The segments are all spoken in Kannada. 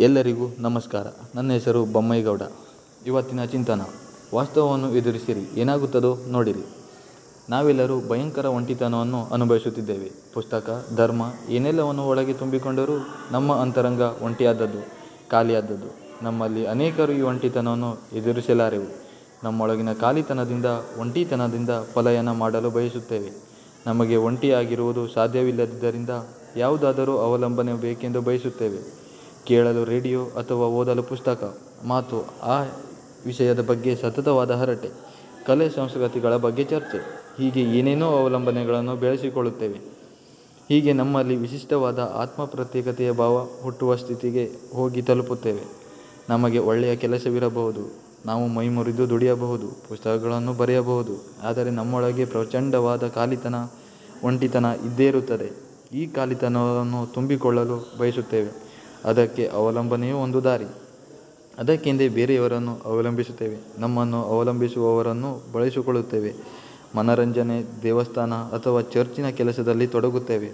ಎಲ್ಲರಿಗೂ ನಮಸ್ಕಾರ. ನನ್ನ ಹೆಸರು ಬೊಮ್ಮೈಗೌಡ ಇವತ್ತಿನ ಚಿಂತನ, ವಾಸ್ತವವನ್ನು ಎದುರಿಸಿರಿ, ಏನಾಗುತ್ತದೋ ನೋಡಿರಿ. ನಾವೆಲ್ಲರೂ ಭಯಂಕರ ಒಂಟಿತನವನ್ನು ಅನುಭವಿಸುತ್ತಿದ್ದೇವೆ. ಪುಸ್ತಕ, ಧರ್ಮ, ಏನೆಲ್ಲವನ್ನು ಒಳಗೆ ತುಂಬಿಕೊಂಡರೂ ನಮ್ಮ ಅಂತರಂಗ ಒಂಟಿಯಾದದ್ದು, ಖಾಲಿಯಾದದ್ದು. ನಮ್ಮಲ್ಲಿ ಅನೇಕರು ಈ ಒಂಟಿತನವನ್ನು ಎದುರಿಸಲಾರೆವು. ನಮ್ಮೊಳಗಿನ ಖಾಲಿತನದಿಂದ, ಒಂಟಿತನದಿಂದ ಪಲಾಯನ ಮಾಡಲು ಬಯಸುತ್ತೇವೆ. ನಮಗೆ ಒಂಟಿಯಾಗಿರುವುದು ಸಾಧ್ಯವಿಲ್ಲದಿದ್ದರಿಂದ ಯಾವುದಾದರೂ ಅವಲಂಬನೆ ಬೇಕೆಂದು ಬಯಸುತ್ತೇವೆ. ಕೇಳಲು ರೇಡಿಯೋ ಅಥವಾ ಓದಲು ಪುಸ್ತಕ. ಮಾತು ಆ ವಿಷಯದ ಬಗ್ಗೆ ಸತತವಾದ ಹರಟೆ. ಕಲೆ ಸಂಸ್ಕೃತಿಗಳ ಬಗ್ಗೆ ಚರ್ಚೆ. ಹೀಗೆ ಏನೇನೋ ಅವಲಂಬನೆಗಳನ್ನು ಬೆಳೆಸಿಕೊಳ್ಳುತ್ತೇವೆ. ಹೀಗೆ ನಮ್ಮಲ್ಲಿ ವಿಶಿಷ್ಟವಾದ ಆತ್ಮ ಪ್ರತ್ಯೇಕತೆಯ ಭಾವ ಹುಟ್ಟುವ ಸ್ಥಿತಿಗೆ ಹೋಗಿ ತಲುಪುತ್ತೇವೆ. ನಮಗೆ ಒಳ್ಳೆಯ ಕೆಲಸವಿರಬಹುದು. ನಾವು ಮೈಮುರಿದು ದುಡಿಯಬಹುದು. ಪುಸ್ತಕಗಳನ್ನು ಬರೆಯಬಹುದು. ಆದರೆ ನಮ್ಮೊಳಗೆ ಪ್ರಚಂಡವಾದ ಖಾಲಿತನ ಒಂಟಿತನ ಇದ್ದೇ ಇರುತ್ತದೆ. ಈ ಖಾಲಿತನವನ್ನು ತುಂಬಿಕೊಳ್ಳಲು ಬಯಸುತ್ತೇವೆ. ಅದಕ್ಕೆ ಅವಲಂಬನೆಯೂ ಒಂದು ದಾರಿ. ಅದಕ್ಕೆಂದೇ ಬೇರೆಯವರನ್ನು ಅವಲಂಬಿಸುತ್ತೇವೆ. ನಮ್ಮನ್ನು ಅವಲಂಬಿಸುವವರನ್ನು ಬಳಸಿಕೊಳ್ಳುತ್ತೇವೆ. ಮನರಂಜನೆ, ದೇವಸ್ಥಾನ ಅಥವಾ ಚರ್ಚಿನ ಕೆಲಸದಲ್ಲಿ ತೊಡಗುತ್ತೇವೆ.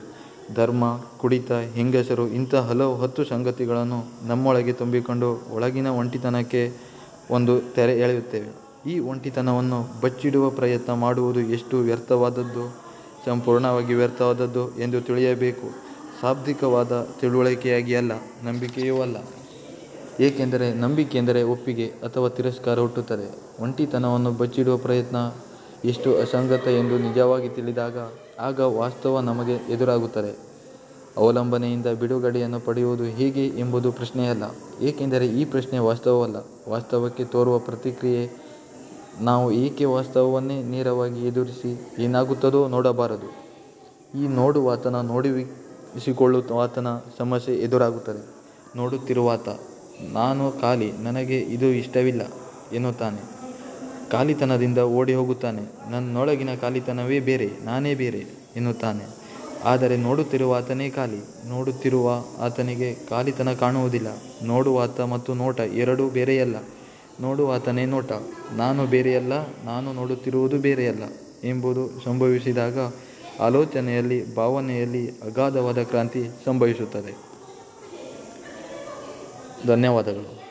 ಧರ್ಮ, ಕುಡಿತ, ಹೆಂಗಸರು ಇಂಥ ಹಲವು ಹತ್ತು ಸಂಗತಿಗಳನ್ನು ನಮ್ಮೊಳಗೆ ತುಂಬಿಕೊಂಡು ಒಳಗಿನ ಒಂಟಿತನಕ್ಕೆ ಒಂದು ತೆರೆ ಎಳೆಯುತ್ತೇವೆ. ಈ ಒಂಟಿತನವನ್ನು ಬಚ್ಚಿಡುವ ಪ್ರಯತ್ನ ಮಾಡುವುದು ಎಷ್ಟು ವ್ಯರ್ಥವಾದದ್ದು, ಸಂಪೂರ್ಣವಾಗಿ ವ್ಯರ್ಥವಾದದ್ದು ಎಂದು ತಿಳಿಯಬೇಕು. ಶಾಬ್ದಿಕವಾದ ತಿಳುವಳಿಕೆಯಾಗಿ ಅಲ್ಲ, ನಂಬಿಕೆಯೂ ಅಲ್ಲ. ಏಕೆಂದರೆ ನಂಬಿಕೆ ಎಂದರೆ ಒಪ್ಪಿಗೆ ಅಥವಾ ತಿರಸ್ಕಾರ ಹುಟ್ಟುತ್ತದೆ. ಒಂಟಿತನವನ್ನು ಬಚ್ಚಿಡುವ ಪ್ರಯತ್ನ ಎಷ್ಟು ಅಸಂಗತ ಎಂದು ನಿಜವಾಗಿ ತಿಳಿದಾಗ ಆಗ ವಾಸ್ತವ ನಮಗೆ ಎದುರಾಗುತ್ತದೆ. ಅವಲಂಬನೆಯಿಂದ ಬಿಡುಗಡೆಯನ್ನು ಪಡೆಯುವುದು ಹೇಗೆ ಎಂಬುದು ಪ್ರಶ್ನೆಯಲ್ಲ. ಏಕೆಂದರೆ ಈ ಪ್ರಶ್ನೆ ವಾಸ್ತವವಲ್ಲ. ವಾಸ್ತವಕ್ಕೆ ತೋರುವ ಪ್ರತಿಕ್ರಿಯೆ ನಾವು ಏಕೆ ವಾಸ್ತವವನ್ನೇ ನೇರವಾಗಿ ಎದುರಿಸಿ ಏನಾಗುತ್ತದೋ ನೋಡಬಾರದು. ಈ ನೋಡುವಾತನ ನೋಡಿಸಿಕೊಳ್ಳುವಾತನ ಸಮಸ್ಯೆ ಎದುರಾಗುತ್ತದೆ. ನೋಡುತ್ತಿರುವಾತ, ನಾನು ಖಾಲಿ, ನನಗೆ ಇದು ಇಷ್ಟವಿಲ್ಲ, ಎನ್ನುತ್ತಾನೆ. ಖಾಲಿತನದಿಂದ ಓಡಿ ಹೋಗುತ್ತಾನೆ ನನ್ನೊಳಗಿನ ಖಾಲಿತನವೇ ಬೇರೆ, ನಾನೇ ಬೇರೆ, ಎನ್ನುತ್ತಾನೆ. ಆದರೆ ನೋಡುತ್ತಿರುವ ಆತನೇ ಖಾಲಿ. ನೋಡುತ್ತಿರುವ ಆತನಿಗೆ ಖಾಲಿತನ ಕಾಣುವುದಿಲ್ಲ. ನೋಡುವಾತ ಮತ್ತು ನೋಟ ಎರಡೂ ಬೇರೆಯಲ್ಲ. ನೋಡುವಾತನೇ ನೋಟ, ನಾನು ಬೇರೆಯಲ್ಲ, ನಾನು ನೋಡುತ್ತಿರುವುದು ಬೇರೆಯಲ್ಲ, ಎಂಬುದು ಸಂಭವಿಸಿದಾಗ ಆಲೋಚನೆಯಲ್ಲಿ ಭಾವನೆಯಲ್ಲಿ ಅಗಾಧವಾದ ಕ್ರಾಂತಿ ಸಂಭವಿಸುತ್ತದೆ. ಧನ್ಯವಾದಗಳು.